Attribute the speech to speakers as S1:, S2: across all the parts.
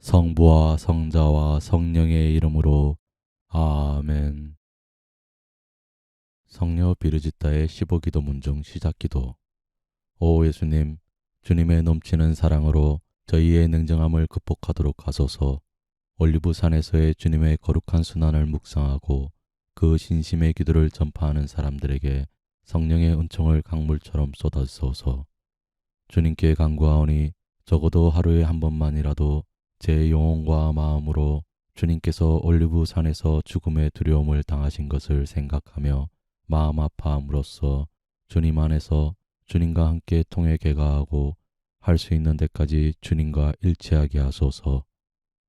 S1: 성부와 성자와 성령의 이름으로 아멘. 성녀 비르지타의 15기도문 중 시작기도. 오 예수님, 주님의 넘치는 사랑으로 저희의 냉정함을 극복하도록 하소서. 올리브 산에서의 주님의 거룩한 순환을 묵상하고 그 신심의 기도를 전파하는 사람들에게 성령의 은총을 강물처럼 쏟아주소서. 주님께 간구하오니 적어도 하루에 한 번만이라도 제 영혼과 마음으로 주님께서 올리브 산에서 죽음의 두려움을 당하신 것을 생각하며 마음 아파함으로써 주님 안에서 주님과 함께 통해 개가하고 할 수 있는 데까지 주님과 일치하게 하소서.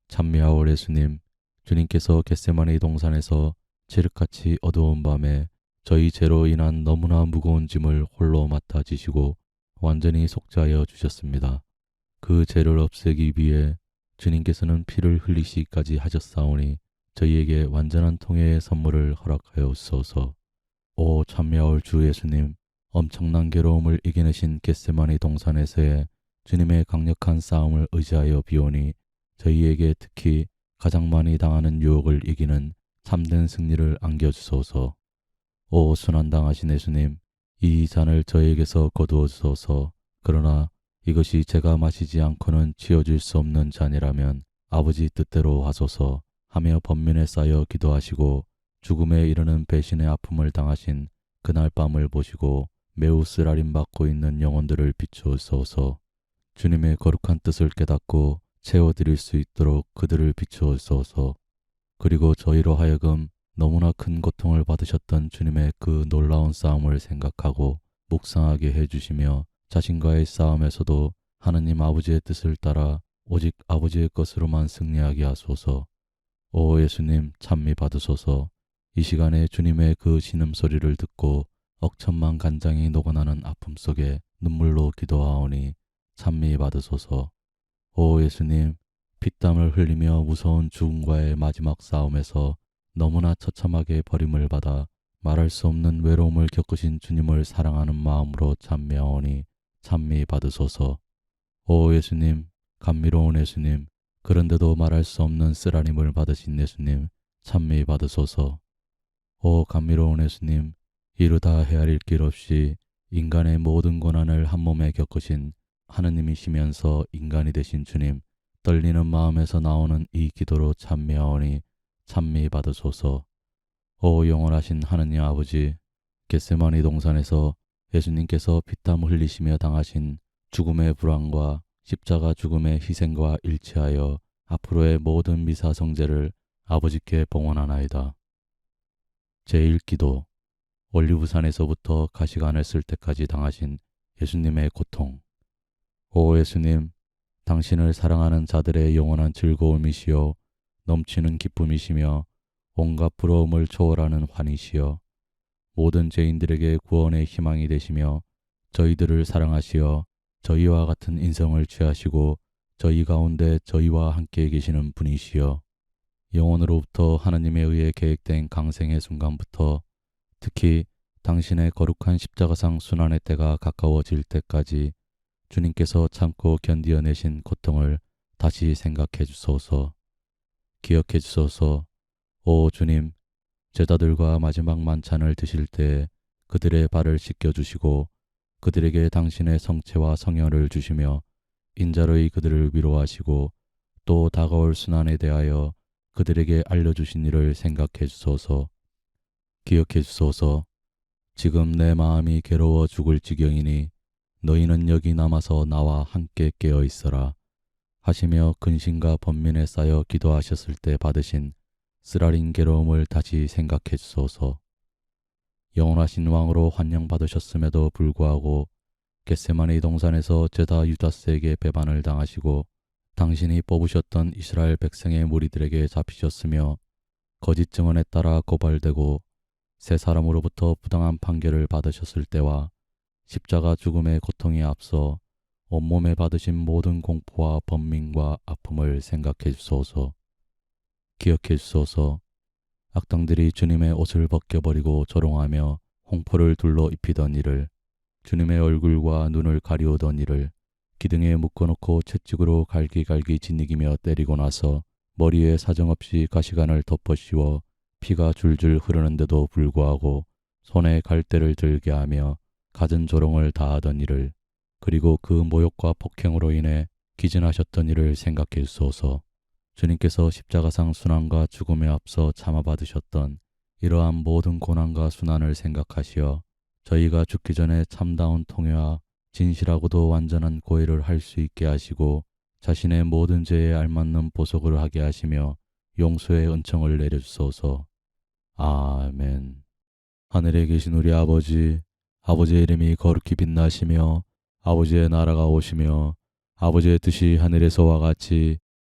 S1: 찬미하오 예수님, 주님께서 겟세마네 동산에서 칠흑같이 어두운 밤에 저희 죄로 인한 너무나 무거운 짐을 홀로 맡아 지시고 완전히 속죄하여 주셨습니다. 그 죄를 없애기 위해 주님께서는 피를 흘리시기까지 하셨사오니 저희에게 완전한 통해의 선물을 허락하여 주소서. 오 참여올 주 예수님, 엄청난 괴로움을 이겨내신 겟세마니 동산에서의 주님의 강력한 싸움을 의지하여 비오니 저희에게 특히 가장 많이 당하는 유혹을 이기는 참된 승리를 안겨주소서. 오 순환당하신 예수님, 이 잔을 저에게서 거두어 주소서. 그러나 이것이 제가 마시지 않고는 치워질 수 없는 잔이라면 아버지 뜻대로 하소서 하며 번민에 쌓여 기도하시고 죽음에 이르는 배신의 아픔을 당하신 그날 밤을 보시고 매우 쓰라림 받고 있는 영혼들을 비추어소서. 주님의 거룩한 뜻을 깨닫고 채워드릴 수 있도록 그들을 비추어소서. 그리고 저희로 하여금 너무나 큰 고통을 받으셨던 주님의 그 놀라운 싸움을 생각하고 묵상하게 해주시며 자신과의 싸움에서도 하느님 아버지의 뜻을 따라 오직 아버지의 것으로만 승리하게 하소서. 오 예수님 찬미 받으소서. 이 시간에 주님의 그 신음소리를 듣고 억천만 간장이 녹아나는 아픔 속에 눈물로 기도하오니 찬미 받으소서. 오 예수님 피땀을 흘리며 무서운 죽음과의 마지막 싸움에서 너무나 처참하게 버림을 받아 말할 수 없는 외로움을 겪으신 주님을 사랑하는 마음으로 찬미하오니 찬미 받으소서. 오 예수님, 감미로운 예수님, 그런데도 말할 수 없는 쓰라림을 받으신 예수님, 찬미 받으소서. 오 감미로운 예수님, 이루다 헤아릴 길 없이 인간의 모든 고난을 한 몸에 겪으신 하느님이시면서 인간이 되신 주님, 떨리는 마음에서 나오는 이 기도로 찬미하오니 찬미 받으소서. 오 영원하신 하느님 아버지, 겟세마니 동산에서 예수님께서 피땀 흘리시며 당하신 죽음의 불안과 십자가 죽음의 희생과 일치하여 앞으로의 모든 미사 성제를 아버지께 봉헌하나이다. 제1기도 올리브산에서부터 가시관을 쓸 때까지 당하신 예수님의 고통 오 예수님 당신을 사랑하는 자들의 영원한 즐거움이시여 넘치는 기쁨이시며 온갖 부러움을 초월하는 환희시여 모든 죄인들에게 구원의 희망이 되시며 저희들을 사랑하시어 저희와 같은 인성을 취하시고 저희 가운데 저희와 함께 계시는 분이시여 영원으로부터 하나님에 의해 계획된 강생의 순간부터 특히 당신의 거룩한 십자가상 순환의 때가 가까워질 때까지 주님께서 참고 견디어내신 고통을 다시 생각해 주소서. 기억해 주소서. 오 주님, 제자들과 마지막 만찬을 드실 때 그들의 발을 씻겨 주시고 그들에게 당신의 성체와 성혈을 주시며 인자로이 그들을 위로하시고 또 다가올 순환에 대하여 그들에게 알려주신 일을 생각해 주소서. 기억해 주소서. 지금 내 마음이 괴로워 죽을 지경이니 너희는 여기 남아서 나와 함께 깨어 있어라. 하시며 근심과 번민에 쌓여 기도하셨을 때 받으신 쓰라린 괴로움을 다시 생각해 주소서. 영원하신 왕으로 환영받으셨음에도 불구하고 겟세마네 동산에서 제다 유다스에게 배반을 당하시고 당신이 뽑으셨던 이스라엘 백성의 무리들에게 잡히셨으며 거짓 증언에 따라 고발되고 세 사람으로부터 부당한 판결을 받으셨을 때와 십자가 죽음의 고통에 앞서 온몸에 받으신 모든 공포와 번민과 아픔을 생각해 주소서. 기억해 주소서. 악당들이 주님의 옷을 벗겨버리고 조롱하며 홍포를 둘러 입히던 일을 주님의 얼굴과 눈을 가리우던 일을 기둥에 묶어놓고 채찍으로 갈기갈기 짓이기며 때리고 나서 머리에 사정없이 가시관을 덮어 씌워 피가 줄줄 흐르는데도 불구하고 손에 갈대를 들게 하며 갖은 조롱을 다하던 일을 그리고 그 모욕과 폭행으로 인해 기진하셨던 일을 생각해 주소서. 주님께서 십자가상 순환과 죽음에 앞서 참아받으셨던 이러한 모든 고난과 순환을 생각하시어 저희가 죽기 전에 참다운 통회와 진실하고도 완전한 고해를 할 수 있게 하시고 자신의 모든 죄에 알맞는 보석을 하게 하시며 용서의 은총을 내려주소서. 아멘. 하늘에 계신 우리 아버지, 아버지의 이름이 거룩히 빛나시며 아버지의 나라가 오시며 아버지의 뜻이 하늘에서와 같이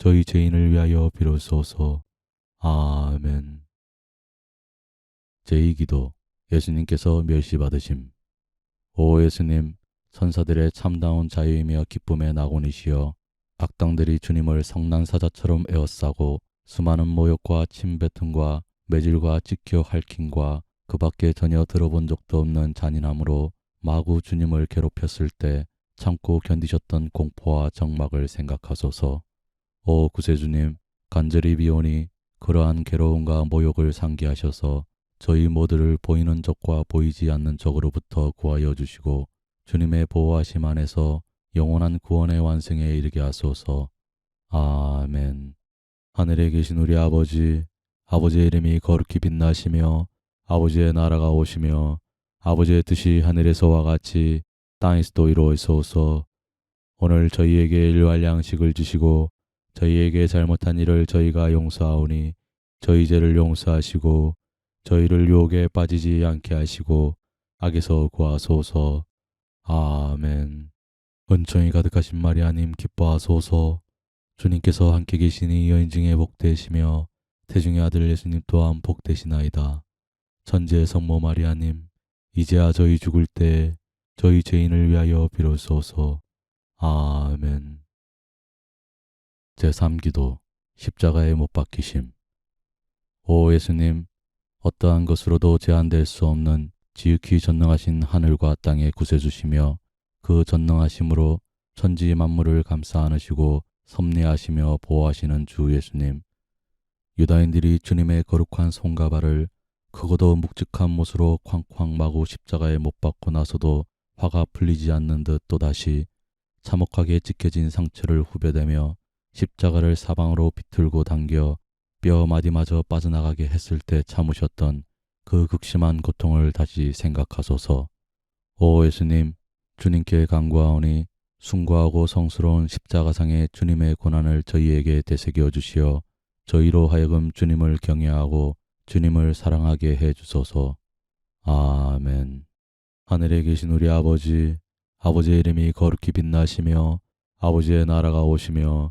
S1: 저희 죄인을 위하여 비로소서. 아멘. 제2기도 예수님께서 멸시받으심. 오 예수님, 선사들의 참다운 자유이며 기쁨의 낙원이시여 악당들이 주님을 성난사자처럼 에워싸고 수많은 모욕과 침뱉음과 매질과 찍혀 할킹과 그 밖에 전혀 들어본 적도 없는 잔인함으로 마구 주님을 괴롭혔을 때 참고 견디셨던 공포와 적막을 생각하소서. 오 구세주님, 간절히 비오니 그러한 괴로움과 모욕을 상기하셔서 저희 모두를 보이는 적과 보이지 않는 적으로부터 구하여 주시고 주님의 보호하심 안에서 영원한 구원의 완성에 이르게 하소서. 아멘. 하늘에 계신 우리 아버지, 아버지의 이름이 거룩히 빛나시며 아버지의 나라가 오시며 아버지의 뜻이 하늘에서와 같이 땅에서도 이루어지소서. 오늘 저희에게 일할 양식을 주시고 저희에게 잘못한 일을 저희가 용서하오니 저희 죄를 용서하시고 저희를 유혹에 빠지지 않게 하시고 악에서 구하소서. 아멘. 은총이 가득하신 마리아님 기뻐하소서. 주님께서 함께 계시니 여인 중에 복되시며 태중의 아들 예수님 또한 복되시나이다. 천지의 성모 마리아님 이제야 저희 죽을 때 저희 죄인을 위하여 비로소서. 아멘. 제3기도 십자가에 못 박히심. 오 예수님, 어떠한 것으로도 제한될 수 없는 지극히 전능하신 하늘과 땅에 구세주시며 그 전능하심으로 천지 만물을 감싸 안으시고 섭리하시며 보호하시는 주 예수님. 유다인들이 주님의 거룩한 손과 발을 크고도 묵직한 못으로 쾅쾅 마구 십자가에 못 박고 나서도 화가 풀리지 않는 듯 또다시 참혹하게 찢겨진 상처를 후벼대며 십자가를 사방으로 비틀고 당겨 뼈 마디마저 빠져나가게 했을 때 참으셨던 그 극심한 고통을 다시 생각하소서. 오 예수님, 주님께 간구하오니 숭고하고 성스러운 십자가상의 주님의 고난을 저희에게 되새겨 주시어 저희로 하여금 주님을 경외하고 주님을 사랑하게 해 주소서. 아멘. 하늘에 계신 우리 아버지, 아버지의 이름이 거룩히 빛나시며 아버지의 나라가 오시며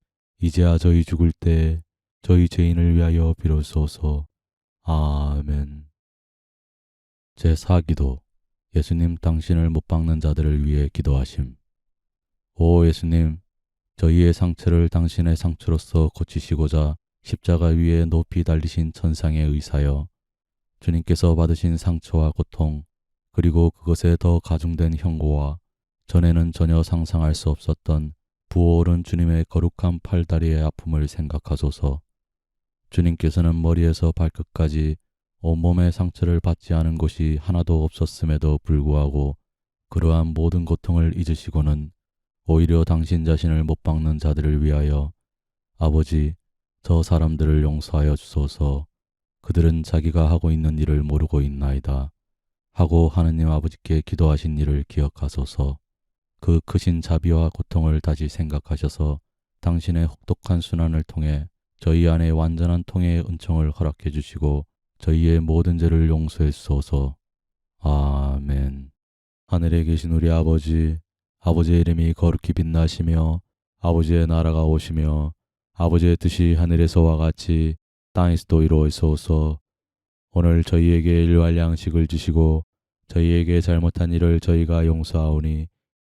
S1: 이제야 저희 죽을 때 저희 죄인을 위하여 비로소서. 아멘. 제4기도 예수님 당신을 못 박는 자들을 위해 기도하심. 오 예수님, 저희의 상처를 당신의 상처로서 고치시고자 십자가 위에 높이 달리신 천상의 의사여, 주님께서 받으신 상처와 고통, 그리고 그것에 더 가중된 형고와 전에는 전혀 상상할 수 없었던 부어오른 주님의 거룩한 팔다리의 아픔을 생각하소서. 주님께서는 머리에서 발끝까지 온몸의 상처를 받지 않은 곳이 하나도 없었음에도 불구하고 그러한 모든 고통을 잊으시고는 오히려 당신 자신을 못 박는 자들을 위하여 아버지 저 사람들을 용서하여 주소서. 그들은 자기가 하고 있는 일을 모르고 있나이다. 하고 하느님 아버지께 기도하신 일을 기억하소서 그 크신 자비와 고통을 다시 생각하셔서 당신의 혹독한 순환을 통해 저희 안에 완전한 통해의 은총을 허락해 주시고 저희의 모든 죄를 용서해 주소서. 아멘. 하늘에 계신 우리 아버지, 아버지의 이름이 거룩히 빛나시며 아버지의 나라가 오시며 아버지의 뜻이 하늘에서와 같이 땅에서도 이루어지소서. 오늘 저희에게 일할 양식을 주시고 저희에게 잘못한 일을 저희가 용서하오니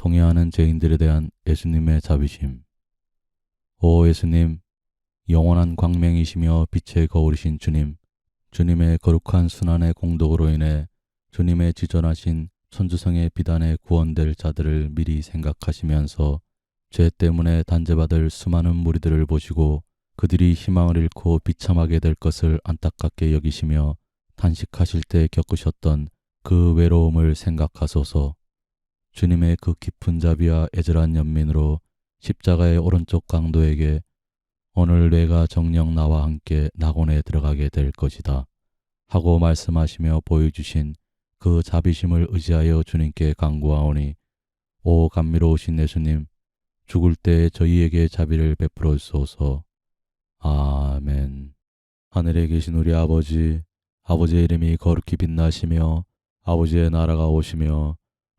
S1: 통해하는 죄인들에 대한 예수님의 자비심. 오 예수님, 영원한 광명이시며 빛의 거울이신 주님, 주님의 거룩한 순환의 공덕으로 인해 주님의 지존하신 천주성의 비단에 구원될 자들을 미리 생각하시면서 죄 때문에 단죄받을 수많은 무리들을 보시고 그들이 희망을 잃고 비참하게 될 것을 안타깝게 여기시며 탄식하실 때 겪으셨던 그 외로움을 생각하소서 주님의 그 깊은 자비와 애절한 연민으로 십자가의 오른쪽 강도에게 오늘 내가 정령 나와 함께 낙원에 들어가게 될 것이다. 하고 말씀하시며 보여주신 그 자비심을 의지하여 주님께 간구하오니 오 감미로우신 예수님 죽을 때 저희에게 자비를 베풀어 주소서. 아멘. 하늘에 계신 우리 아버지 아버지의 이름이 거룩히 빛나시며 아버지의 나라가 오시며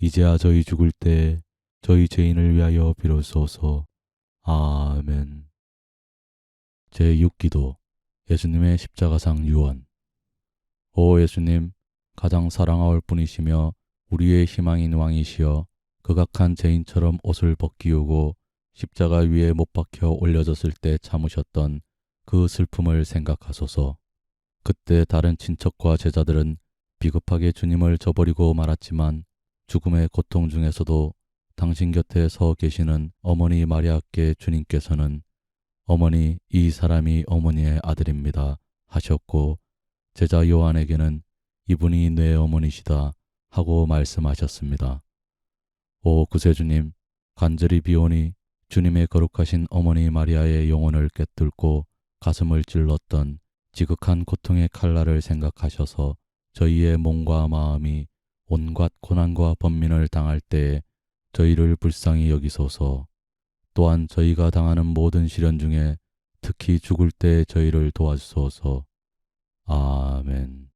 S1: 이제야 저희 죽을 때 저희 죄인을 위하여 비로소서. 아멘. 제6기도 예수님의 십자가상 유언 오 예수님 가장 사랑하올 분이시며 우리의 희망인 왕이시여 극악한 죄인처럼 옷을 벗기우고 십자가 위에 못 박혀 올려졌을 때 참으셨던 그 슬픔을 생각하소서. 그때 다른 친척과 제자들은 비겁하게 주님을 저버리고 말았지만 죽음의 고통 중에서도 당신 곁에 서 계시는 어머니 마리아께 주님께서는 어머니 이 사람이 어머니의 아들입니다 하셨고 제자 요한에게는 이분이 내 어머니시다 하고 말씀하셨습니다. 오 구세주님 간절히 비오니 주님의 거룩하신 어머니 마리아의 영혼을 꿰뚫고 가슴을 찔렀던 지극한 고통의 칼날을 생각하셔서 저희의 몸과 마음이 온갖 고난과 번민을 당할 때에 저희를 불쌍히 여기소서. 또한 저희가 당하는 모든 시련 중에 특히 죽을 때 저희를 도와주소서. 아멘.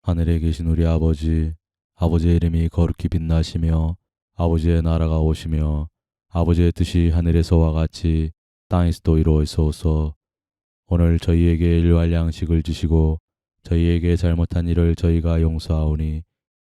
S1: 하늘에 계신 우리 아버지, 아버지의 이름이 거룩히 빛나시며 아버지의 나라가 오시며 아버지의 뜻이 하늘에서와 같이 땅에서도 이루어지소서. 오늘 저희에게 일할 양식을 주시고 저희에게 잘못한 일을 저희가 용서하오니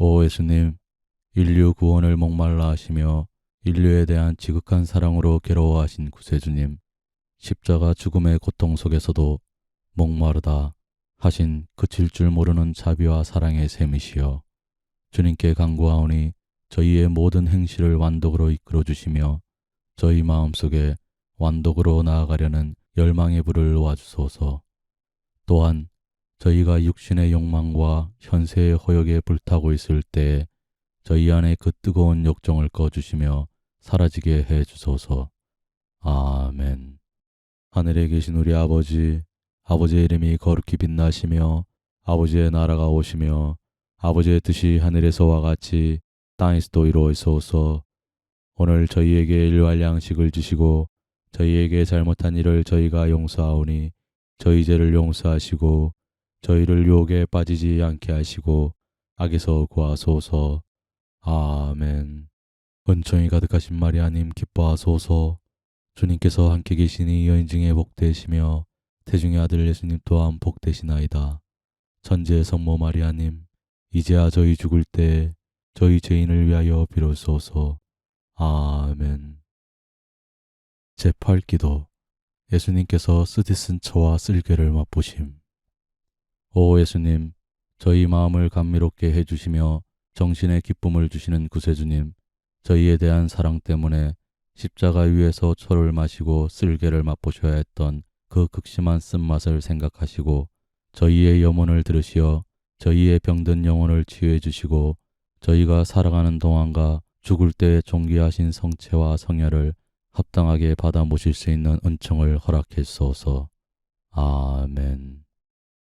S1: 오 예수님, 인류 구원을 목말라 하시며 인류에 대한 지극한 사랑으로 괴로워하신 구세주님, 십자가 죽음의 고통 속에서도 목마르다 하신 그칠 줄 모르는 자비와 사랑의 셈이시여 주님께 간구하오니 저희의 모든 행실을 완독으로 이끌어 주시며 저희 마음속에 완독으로 나아가려는 열망의 불을 놓아주소서. 또한 저희가 육신의 욕망과 현세의 허욕에 불타고 있을 때 저희 안에 그 뜨거운 욕정을 꺼주시며 사라지게 해 주소서. 아멘. 하늘에 계신 우리 아버지, 아버지의 이름이 거룩히 빛나시며 아버지의 나라가 오시며 아버지의 뜻이 하늘에서와 같이 땅에서도 이루어지소서. 오늘 저희에게 일할 양식을 주시고 저희에게 잘못한 일을 저희가 용서하오니 저희 죄를 용서하시고 저희를 유혹에 빠지지 않게 하시고 악에서 구하소서. 아멘. 은총이 가득하신 마리아님 기뻐하소서. 주님께서 함께 계시니 여인 중에 복되시며 태중의 아들 예수님 또한 복되시나이다. 천지의 성모 마리아님 이제야 저희 죽을 때 저희 죄인을 위하여 비로소서. 아멘. 제8기도 예수님께서 쓰디쓴 처와 쓸개를 맛보심. 오 예수님, 저희 마음을 감미롭게 해주시며 정신의 기쁨을 주시는 구세주님, 저희에 대한 사랑 때문에 십자가 위에서 초를 마시고 쓸개를 맛보셔야 했던 그 극심한 쓴맛을 생각하시고 저희의 염원을 들으시어 저희의 병든 영혼을 치유해 주시고 저희가 살아가는 동안과 죽을 때의 존귀하신 성체와 성혈을 합당하게 받아 모실 수 있는 은총을 허락해 주소서. 아멘.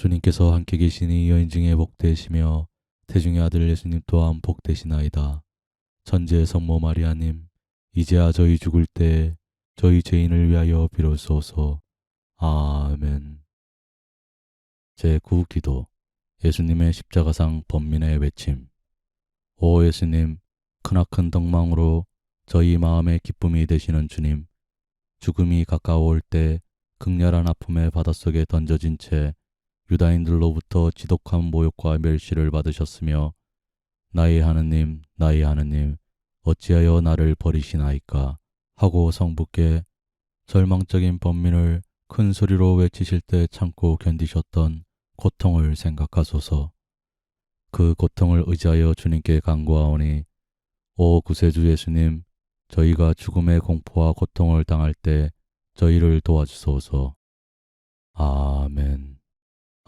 S1: 주님께서 함께 계시니 여인 중에 복되시며 태중의 아들 예수님 또한 복되시나이다. 천지의 성모 마리아님 이제야 저희 죽을 때 저희 죄인을 위하여 비로소서. 아멘. 제9기도 예수님의 십자가상 번민의 외침 오 예수님 크나큰 덕망으로 저희 마음의 기쁨이 되시는 주님 죽음이 가까워올 때 극렬한 아픔의 바닷속에 던져진 채 유다인들로부터 지독한 모욕과 멸시를 받으셨으며 나의 하느님 나의 하느님 어찌하여 나를 버리시나이까 하고 성부께 절망적인 번민을 큰 소리로 외치실 때 참고 견디셨던 고통을 생각하소서. 그 고통을 의지하여 주님께 간구하오니 오 구세주 예수님 저희가 죽음의 공포와 고통을 당할 때 저희를 도와주소서. 아멘.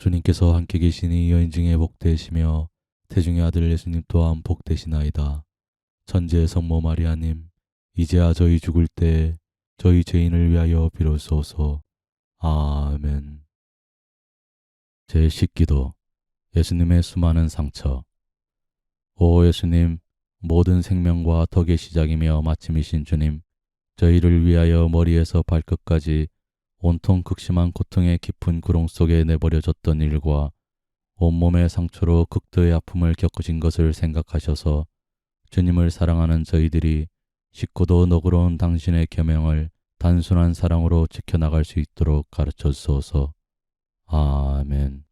S1: 주님께서 함께 계시니 여인 중에 복되시며 태중의 아들 예수님 또한 복되시나이다. 천지의 성모 마리아님 이제야 저희 죽을 때 저희 죄인을 위하여 비로소서. 아멘. 제10기도 예수님의 수많은 상처 오 예수님 모든 생명과 덕의 시작이며 마침이신 주님 저희를 위하여 머리에서 발끝까지 온통 극심한 고통의 깊은 구렁 속에 내버려졌던 일과 온몸의 상처로 극도의 아픔을 겪으신 것을 생각하셔서 주님을 사랑하는 저희들이 쉽고도 너그러운 당신의 계명을 단순한 사랑으로 지켜나갈 수 있도록 가르쳐 주소서. 아멘.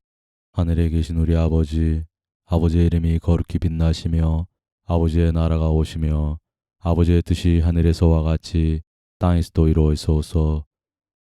S1: 하늘에 계신 우리 아버지, 아버지의 이름이 거룩히 빛나시며 아버지의 나라가 오시며 아버지의 뜻이 하늘에서와 같이 땅에서도 이루어지소서.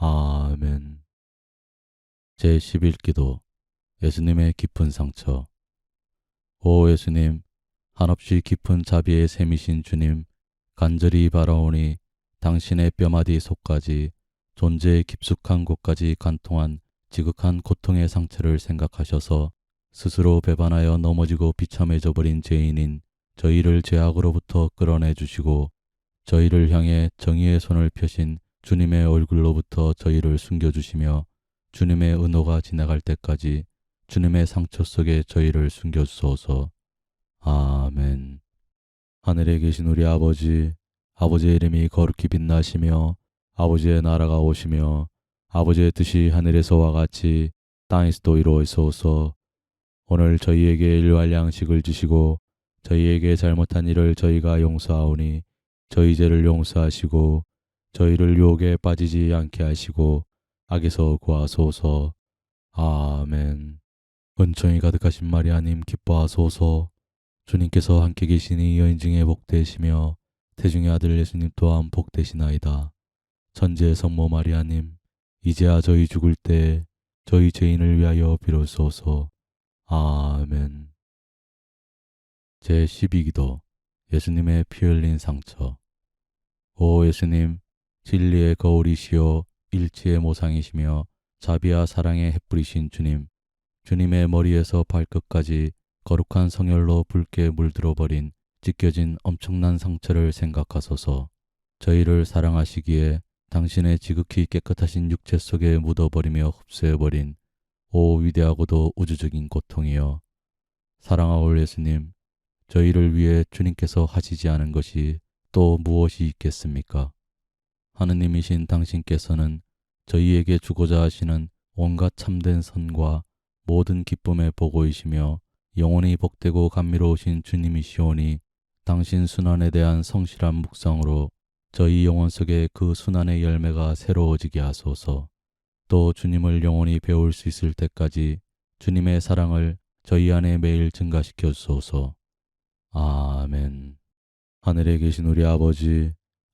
S1: 아멘. 제11기도 예수님의 깊은 상처 오 예수님 한없이 깊은 자비의 셈이신 주님 간절히 바라오니 당신의 뼈마디 속까지 존재의 깊숙한 곳까지 간통한 지극한 고통의 상처를 생각하셔서 스스로 배반하여 넘어지고 비참해져 버린 죄인인 저희를 죄악으로부터 끌어내 주시고 저희를 향해 정의의 손을 펴신 주님의 얼굴로부터 저희를 숨겨주시며 주님의 은호가 지나갈 때까지 주님의 상처 속에 저희를 숨겨주소서. 아멘. 하늘에 계신 우리 아버지, 아버지의 이름이 거룩히 빛나시며 아버지의 나라가 오시며 아버지의 뜻이 하늘에서와 같이 땅에서도 이루어지소서. 오늘 저희에게 일할 양식을 주시고 저희에게 잘못한 일을 저희가 용서하오니 저희 죄를 용서하시고 저희를 유혹에 빠지지 않게 하시고 악에서 구하소서. 아멘. 은총이 가득하신 마리아님 기뻐하소서. 주님께서 함께 계시니 여인 중에 복되시며 태중의 아들 예수님 또한 복되시나이다. 천지의 성모 마리아님 이제야 저희 죽을 때 저희 죄인을 위하여 비로소서. 아멘. 제12기도 예수님의 피 흘린 상처 오 예수님 진리의 거울이시요 일치의 모상이시며 자비와 사랑의 햇불이신 주님. 주님의 머리에서 발끝까지 거룩한 성혈로 붉게 물들어 버린 찢겨진 엄청난 상처를 생각하소서. 저희를 사랑하시기에 당신의 지극히 깨끗하신 육체 속에 묻어버리며 흡수해버린 오 위대하고도 우주적인 고통이여. 사랑하올 예수님 저희를 위해 주님께서 하시지 않은 것이 또 무엇이 있겠습니까? 하느님이신 당신께서는 저희에게 주고자 하시는 온갖 참된 선과 모든 기쁨의 보고이시며 영원히 복되고 감미로우신 주님이시오니 당신 순환에 대한 성실한 묵상으로 저희 영혼 속에 그 순환의 열매가 새로워지게 하소서. 또 주님을 영원히 배울 수 있을 때까지 주님의 사랑을 저희 안에 매일 증가시켜 주소서. 아멘. 하늘에 계신 우리 아버지,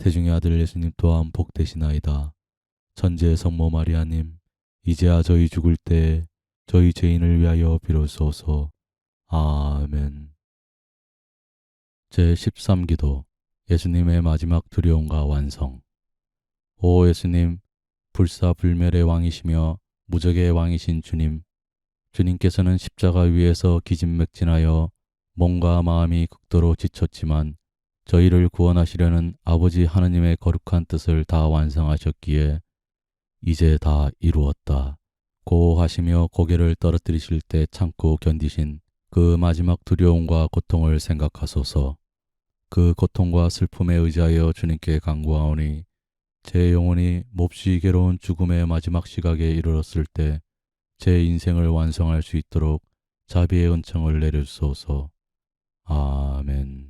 S1: 태중의 아들 예수님 또한 복되시나이다. 천지의 성모 마리아님 이제야 저희 죽을 때 저희 죄인을 위하여 비로소서. 아멘. 제13기도 예수님의 마지막 두려움과 완성 오 예수님 불사불멸의 왕이시며 무적의 왕이신 주님 주님께서는 십자가 위에서 기진맥진하여 몸과 마음이 극도로 지쳤지만 저희를 구원하시려는 아버지 하느님의 거룩한 뜻을 다 완성하셨기에 이제 다 이루었다. 고 하시며 고개를 떨어뜨리실 때 참고 견디신 그 마지막 두려움과 고통을 생각하소서. 그 고통과 슬픔에 의지하여 주님께 간구하오니 제 영혼이 몹시 괴로운 죽음의 마지막 시각에 이르렀을 때 제 인생을 완성할 수 있도록 자비의 은총을 내려주소서. 아멘.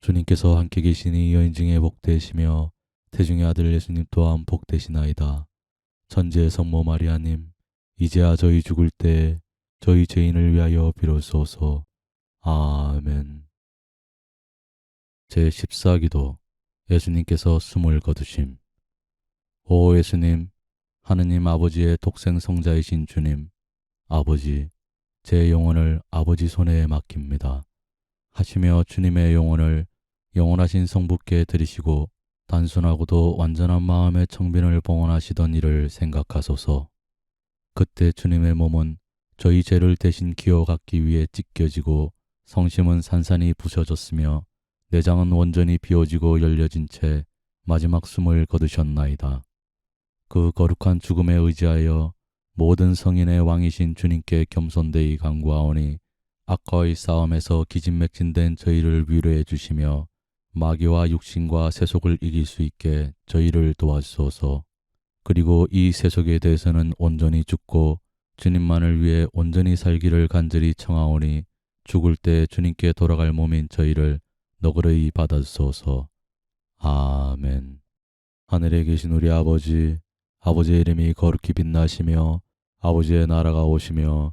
S1: 주님께서 함께 계시니 여인 중에 복되시며 태중의 아들 예수님 또한 복되시나이다. 천지의 성모 마리아님 이제야 저희 죽을 때 저희 죄인을 위하여 비로소서. 아멘. 제14기도 예수님께서 숨을 거두심 오 예수님 하느님 아버지의 독생 성자이신 주님 아버지 제 영혼을 아버지 손에 맡깁니다. 하시며 주님의 영혼을 영원하신 성부께 드리시고 단순하고도 완전한 마음의 청빈을 봉헌하시던 일을 생각하소서. 그때 주님의 몸은 저희 죄를 대신 기어갖기 위해 찢겨지고 성심은 산산이 부셔졌으며 내장은 원전히 비워지고 열려진 채 마지막 숨을 거두셨나이다. 그 거룩한 죽음에 의지하여 모든 성인의 왕이신 주님께 겸손되이 간구하오니 악과의 싸움에서 기진맥진된 저희를 위로해 주시며 마귀와 육신과 세속을 이길 수 있게 저희를 도와주소서. 그리고 이 세속에 대해서는 온전히 죽고 주님만을 위해 온전히 살기를 간절히 청하오니 죽을 때 주님께 돌아갈 몸인 저희를 너그러이 받아주소서. 아멘. 하늘에 계신 우리 아버지, 아버지의 이름이 거룩히 빛나시며 아버지의 나라가 오시며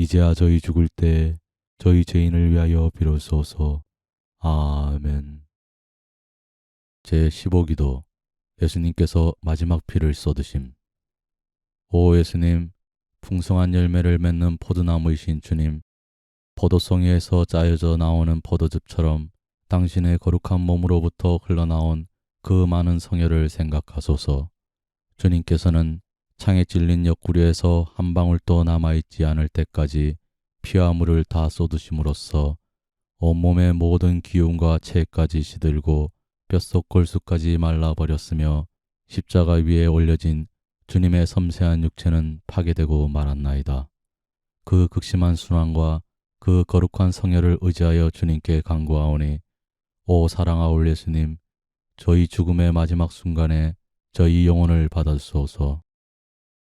S1: 이제야 저희 죽을 때 저희 죄인을 위하여 비로소서. 아멘. 제 15기도 예수님께서 마지막 피를 쏟으심. 오 예수님, 풍성한 열매를 맺는 포도나무이신 주님, 포도송이에서 짜여져 나오는 포도즙처럼 당신의 거룩한 몸으로부터 흘러나온 그 많은 성혈을 생각하소서. 주님께서는 창에 찔린 옆구리에서 한 방울도 남아있지 않을 때까지 피와 물을 다 쏟으심으로써 온몸의 모든 기운과 체까지 시들고 뼛속 골수까지 말라버렸으며 십자가 위에 올려진 주님의 섬세한 육체는 파괴되고 말았나이다. 그 극심한 순환과 그 거룩한 성혈을 의지하여 주님께 간구하오니 오 사랑하올 예수님 저희 죽음의 마지막 순간에 저희 영혼을 받아주소서.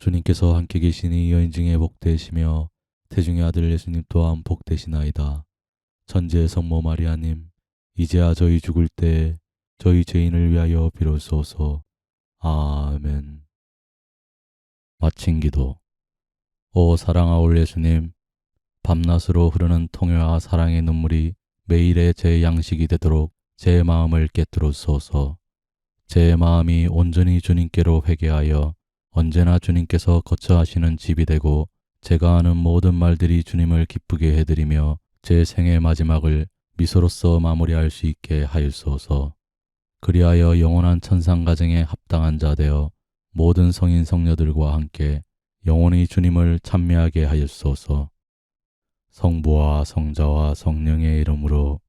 S1: 주님께서 함께 계시니 여인 중에 복되시며 태중의 아들 예수님 또한 복되시나이다. 천지의 성모 마리아님 이제야 저희 죽을 때 저희 죄인을 위하여 비로소서. 아멘. 마친 기도. 오 사랑하올 예수님, 밤낮으로 흐르는 통회와 사랑의 눈물이 매일의 제 양식이 되도록 제 마음을 깨뜨려 소서. 제 마음이 온전히 주님께로 회개하여 언제나 주님께서 거처하시는 집이 되고 제가 하는 모든 말들이 주님을 기쁘게 해드리며 제 생의 마지막을 미소로써 마무리할 수 있게 하였소서. 그리하여 영원한 천상 가정에 합당한 자 되어 모든 성인 성녀들과 함께 영원히 주님을 찬미하게 하였소서. 성부와 성자와 성령의 이름으로